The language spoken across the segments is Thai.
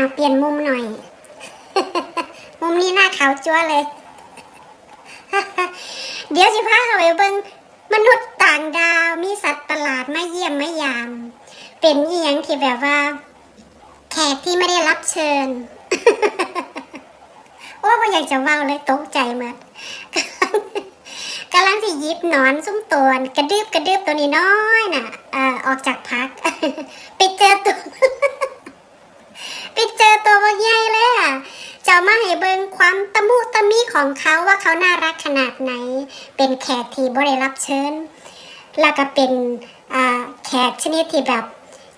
าวเปลี่ยนมุมหน่อย มุมนี้หน้าขาวจั๊วเลย เดี๋ยวสิพาเขาไปเบิ่งมนุษย์ต่างดาวมีสัตว์ประหลาดมาเยี่ยมมายาม เป็นอียังที่แบบว่า แขกที่ไม่ได้รับเชิญ โอ้ไม่อยากจะเว้าเลยตกใจหมดกำลังจะหยิบหนอนซุ้มตัวกระดืบกระดืบตัวนี้น้อยน่ะอออกจากพัก ไปเจอตัว ไปเจอตัวบางใหญ่เลยอะ จะมาให้เบิ่งความตะมุตะมิของเขาว่าเขาน่ารักขนาดไหน เป็นแขกที่บ่ได้รับเชิญ แล้วก็เป็นแขกชนิดที่แบบ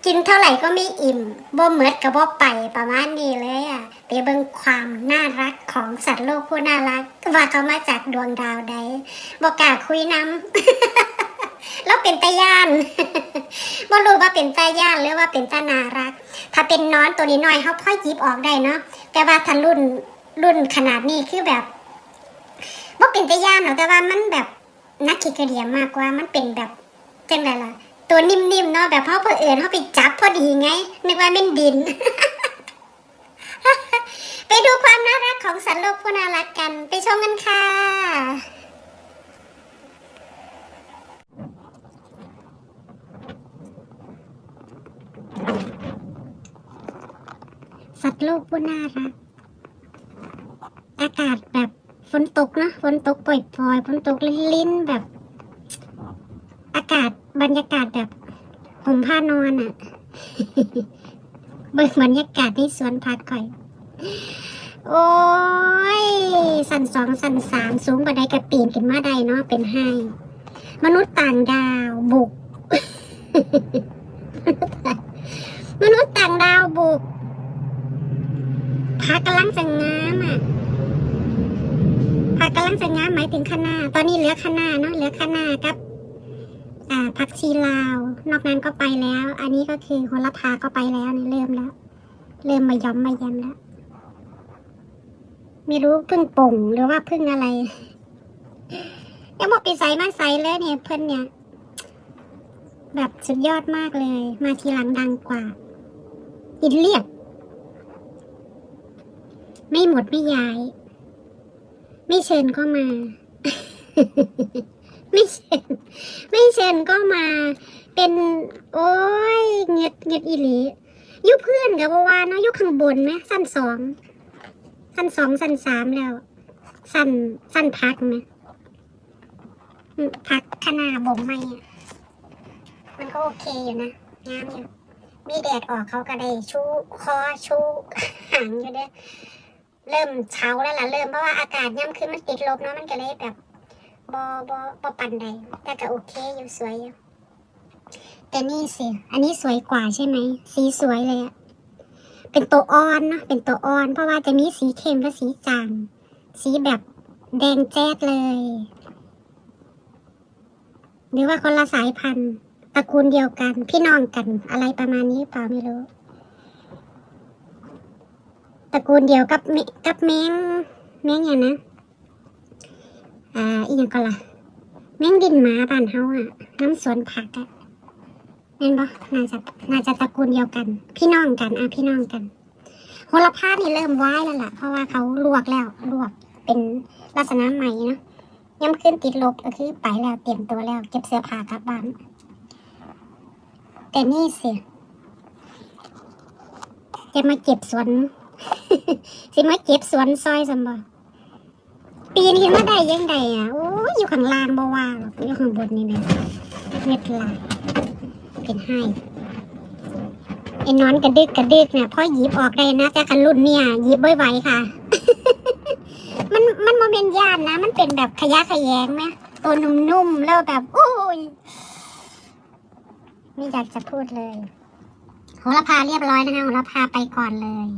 กินเท่าไหร่ก็ไม่อิ่มบ่เหมือดกับบ่ไปประมาณนี้เลยอะไปเบิ่งความน่ารักของสัตว์โลกผู้น่ารัก ว่าเขามาจากดวงดาวใดบ่กล้าคุยน้ำ แล้วเป็นตาย่านบ่รู้ว่าเป็นตาย่านหรือว่าเป็นตาน่ารัก ถ้าเป็นน้อนตัวนี้น้อยเขาพ่อหยิบออกได้เนาะแต่ว่าถ้ารุ่นรุ่นขนาดนี้คือแบบบ่เป็นตาย่านหรอกแต่ว่ามันแบบนักขีกระเดียมมากกว่ามันเป็นแบบจังไดล่ะ ตัวนิ่มๆเนาะแบบพ่อเพื่อเอิญเขาไปจับพอดีไงนึกว่าเป็นดิน ไปดูความน่ารักของสัตว์โลกผู้น่ารักกันไปชมกันค่ะ สัตว์โลกผู้น่ารักอากาศแบบฝนตกนะฝนตกปล่อยๆฝนตกลิ้นๆแบบ อากาศบรรยากาศแบบห่มผ้านอนอะ่ะเบิ่งบรรยากาศที่สวนพักก่อย โอ้ย สันสองสันสามสูงกว่าใดกระปีนขึ้นมาได้เนาะเป็นให้ มนุษย์ต่างดาวบุก มนุษย์ต่างดาวบุก พักำลังจะงามอะพักำลังจะงามหมายถึงคณะตอนนี้เหลือคณะเนาะเหลือคณะกับอ่าผักชีลาว นอกนั้นก็ไปแล้ว อันนี้ก็คือโหระพาก็ไปแล้วนี่เริ่มแล้ว เริ่มมาย้อมมาแยมแล้ว ไม่รู้พึ่งป่งหรือว่าพึ่งอะไรยังบอกไปใสมาใสเลยเนี่ยเพิ่นเนี่ย แบบสุดยอดมากเลย มาทีหลังดังกว่า อินเรียบ ไม่หมดไม่ย้าย ไม่เชิญก็มา ไม่เชิญไม่เชิญก็มา เป็น โอ้ยเงียดเงียดอีหลียุเพื่อนกับว่าเนาะยุข้างบนไหมสั้นสองสั้นสองสั้นสามแล้ว สั้นสั้นพักไหมพักขนาบ่มไม่อะมันก็โอเคอยู่นะงามอยู่มีแดดออกเขาก็ได้ชูคอชูหางอยู่เด้อ เริ่มเช้าแล้วล่ะเริ่มเพราะว่าอากาศย่ำขึ้นมันติดลบเนาะมันก็เลยแบบบอบอบอปันใดแต่ก็โอเคอยู่สวยอยู่แต่นี่สิ อันนี้สวยกว่าใช่ไหมสีสวยเลยอะเป็นตัวอ่อนเนอะเป็นตัวอ่อน เพราะว่าจะมีสีเข้มและสีจางสีแบบแดงแจ๊ดเลย หรือว่าคนละสายพันธุ์ตระกูลเดียวกัน พี่น้องกันอะไรประมาณนี้เปล่าไม่รู้ ตระกูลเดียวกับเมกับแมงแมงอย่างนะอ่าอีกอย่างก็ล่ะแมงดินหมาบ้านเฮาอะน้ำสวนผักอะเห็นปะน่าจะน่าจะตระกูลเดียวกัน พี่น้องกันอะพี่น้องกันโหระพานี่เริ่มไหวแล้วล่ะ เพราะว่าเขาลวกแล้วลวกเป็นลักษณะใหม่เนาะย้ำขึ้นติดลบก็คือไปแล้วเตรียมตัวแล้ว เก็บเสื้อผ้ากลับบ้านแต่นี่สิจะมาเก็บสวน สิมาเก็บสวนซอยสมบัปีนขึ้นมาได้ยังไงอะโอ้ยอยู่ข้างล่างบ่ว่าหรอกอยู่ข้างบนนี่แหละเม็ดลายเป็นให้ไอ้นอนกระดึกกระดึกเนี่ยพ่อหยิบออกได้นะแต่คันรุ่นเนี่ยหยิบไม่ไหวค่ะ มันมันโมเมนต์ยานนะ มันเป็นแบบขยะแขยงไหมตัวนุ่มๆแล้วแบบโอ้ยไม่อยากจะพูดเลยโหระพาเรียบร้อยนะคะโหระพาไปก่อนเลย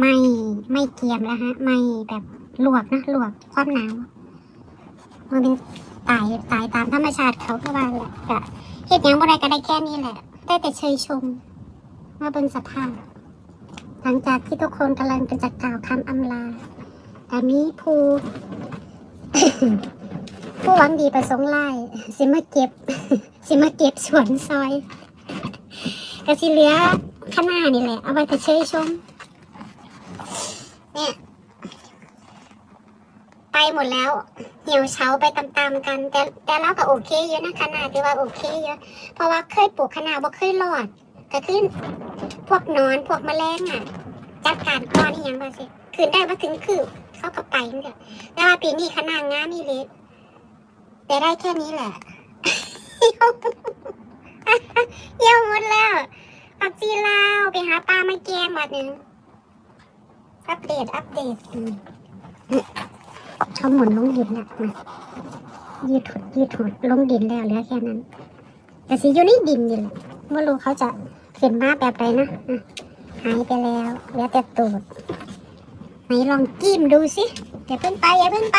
ไม่ไม่เกียมแล้วฮะ ไม่แบบลวกนะลวกความหนาวมันเป็นตายตายตามธรรมชาติเขาก็ว่าแหละก็เฮ็ดหยังบ่ได้ก็ได้แค่นี้แหละ ได้แต่เชยชมว่าเป็นสภาพ หลังจากที่ทุกคนกำลังจะกล่าวคำอำลาแต่มีผู้ ผู้หวังดีประสงค์ไล่สิมาเก็บ สิมาเก็บสวนซอย ก็สิเหลือข้างหน้านี่แหละ เอาไว้แต่เชยชม เนี่ย ไปหมดแล้ว เหี่ยวเฉาไปตามๆกัน แต่แต่เราก็โอเคเยอะนะขนาดที่ว่าโอเคเยอะ เพราะว่าเคยปลูกขนาดว่าเคยรอดก็ขึ้น พวกนอนพวกแมลงอะ จัดการก้อนนี่ยังว่าสิคืนได้มาถึงคือเขาก็ไปนี่แหละแต่ว่าปีนี้ขนาดงามนี่เล็กแต่ได้แค่นี้แหละเยี่ยมหมดแล้วปักจีลาวไปหาปลามาแกงบัดหนึ่ง อัปเดต อัปเดตอืมขาหมุนลงดินแล้วนะยืดหดยืดหดลงดินแล้วเหลือแค่นั้น แต่สิอยู่ในดินนี่แหละไม่รู้เขาจะขึ้นมาแบบไหนนะอะหายไปแล้วเหลือแต่ตูดไหนลองจิ้มดูสิอย่าเพิ่งไปอย่าเพิ่งไป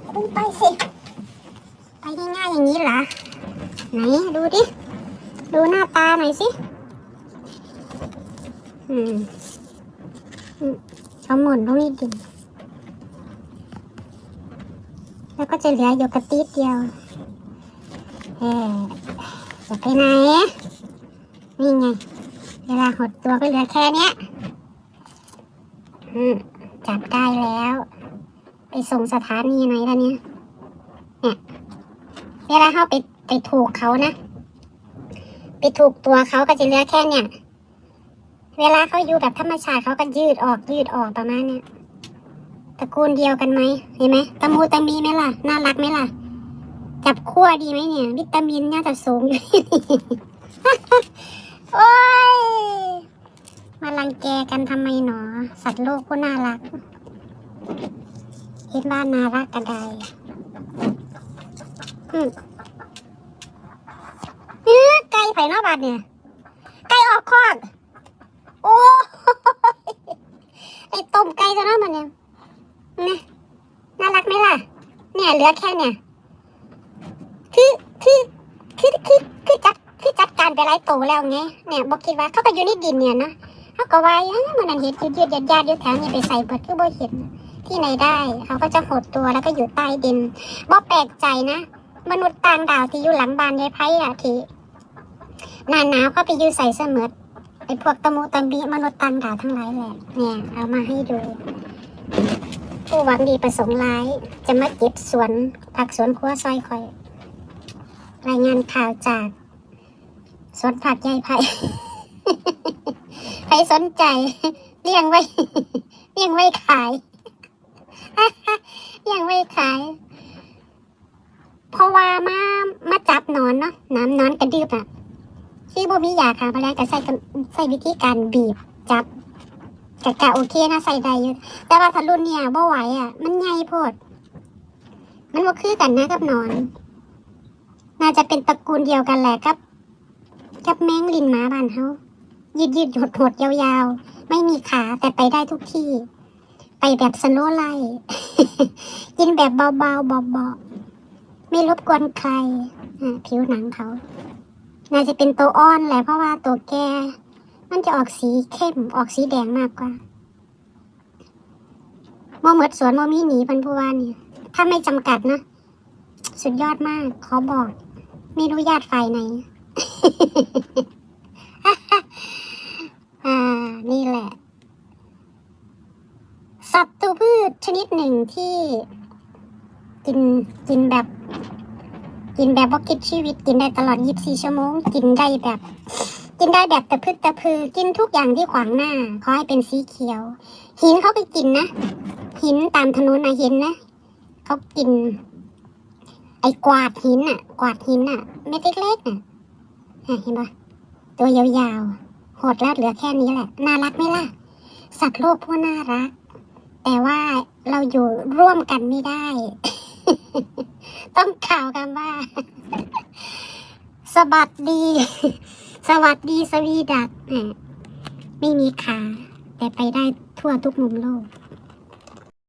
อย่าเพิ่งไปสิ ไปง่ายๆอย่างนี้เหรอไหนดูดิ ดูหน้าตาหน่อยสิ อืม อืมเอาหมุนตรงนี้ดิแล้วก็จะเหลืออยู่กระติดเดียว เออจะไปไหน นี่ไง เวลาหดตัวก็เหลือแค่เนี้ยจับได้แล้ว ไปส่งสถานีไหนล้วเนี่ยเนี่ยเวลาเข้าไปไปถูกเขานะ ไปถูกตัวเขาก็จะเหลือแค่เนี่ย เวลาเขาอยู่แบบธรรมชาติเขาก็ยืดออกยืดออกประมาณเนี้ยตระกูลเดียวกันไหมเห็นไหมตะมูตะมีไหมล่ะ น่ารักไหมล่ะ จับขั้วดีไหมเนี่ย วิตามินน่าจะสูงอยู่โอ้ยมารังแกกันทำไมหนอ สัตว์โลกก็น่ารักคิดว่าน่ารักกันใดอืมเอ้อไก่ไผ่นอกบาดเนี่ย ไก่ออกคอก โอ้ไอต้มไก่ตัวนั้นมันเนี่ยเนี่ยน่ารักไหมล่ะ เนี่ยเหลือแค่เนี่ย คือคือคือคือคือจัดคือจัดการไปหลายตัวแล้วไงเนี่ยบอกคิดว่าเขาก็อยู่ในดินเนี่ยนะเขาก็ว่าเอ้ยมันนั่นเห็นยืดยืดยาดยาดยู่แถวนี้ไปใส่เบิดคือบ่เห็นที่ไหนได้ เขาก็จะหดตัวแล้วก็อยู่ใต้ดินบ่แปลกใจนะมนุษย์ต่างดาวที่อยู่หลังบ้านยายไพ่อะที่หนาหนาวเขาไปอยู่ใส่เสมอ ไอ้พวกตะมูตะมีมนุษย์ต่างดาทั้งหลายแหละเนี่ยเอามาให้ดู ผู้หวังดีประสงค์ร้าย จะมาเก็บสวนผักสวนครัวซอยคอย รายงานข่าวจาก สวนผักยายไผ่ใครสนใจ เลี้ยงไว้ เลี้ยงไว้ขายเลี้ยงไว้ขายเพราะว่ามามาจับนอนเนาะน้ำนอนกระดืบอะ ที่บ่มียาค่ะแมลงก็ใส่ใส่วิธีการบีบจับกะกะโอเคนะใส่ได้อยู่แต่ว่าถ้ารุ่นเนี่ยบ่ไหวอะ มันใหญ่โพด มันบ่คือกันนะกับนอน น่าจะเป็นตระกูลเดียวกันแหละกับ กับแมงลินหมาบ้านเฮายืดยืดหดหดยาวๆ ไม่มีขาแต่ไปได้ทุกที่ ไปแบบสโลไลท์กินแบบเบาๆเบาๆไม่รบกวนใครผิวหนังเขา น่าจะเป็นตัวอ้อนแหละเพราะว่าตัวแกมันจะออกสีเข้มออกสีแดงมากกว่าโมเหมือดสวนโมมีหนีพันผู้ว่านี่ถ้าไม่จำกัดนะ สุดยอดมาก ขอบอก ไม่รู้ญาติฝ่ายไหนอ่า นี่แหละ สัตว์ตัวพืชชนิดหนึ่งที่ กินกินแบบ กินแบบว่าคิดชีวิตกินได้ตลอด 24 ชั่วโมง กินได้แบบ กินได้แบบตะพึดตะพือ กินทุกอย่างที่ขวางหน้าขอให้เป็นสีเขียว หินเขาไปกินนะ หินตามถนนนะเห็นนะเขากิน ไอ้กวาดหินอะ กวาดหินอะเม็ดเล็กๆอะอะเห็นปะตัวยาวๆโหดแล้วเหลือแค่นี้แหละ น่ารักไหมล่ะ สัตว์โลกพวกน่ารัก แต่ว่าเราอยู่ร่วมกันไม่ได้ ต้องข่าวกันว่า สวัสดี สวัสดีสวีดักไม่มีขา แต่ไปได้ทั่วทุกมุมโลก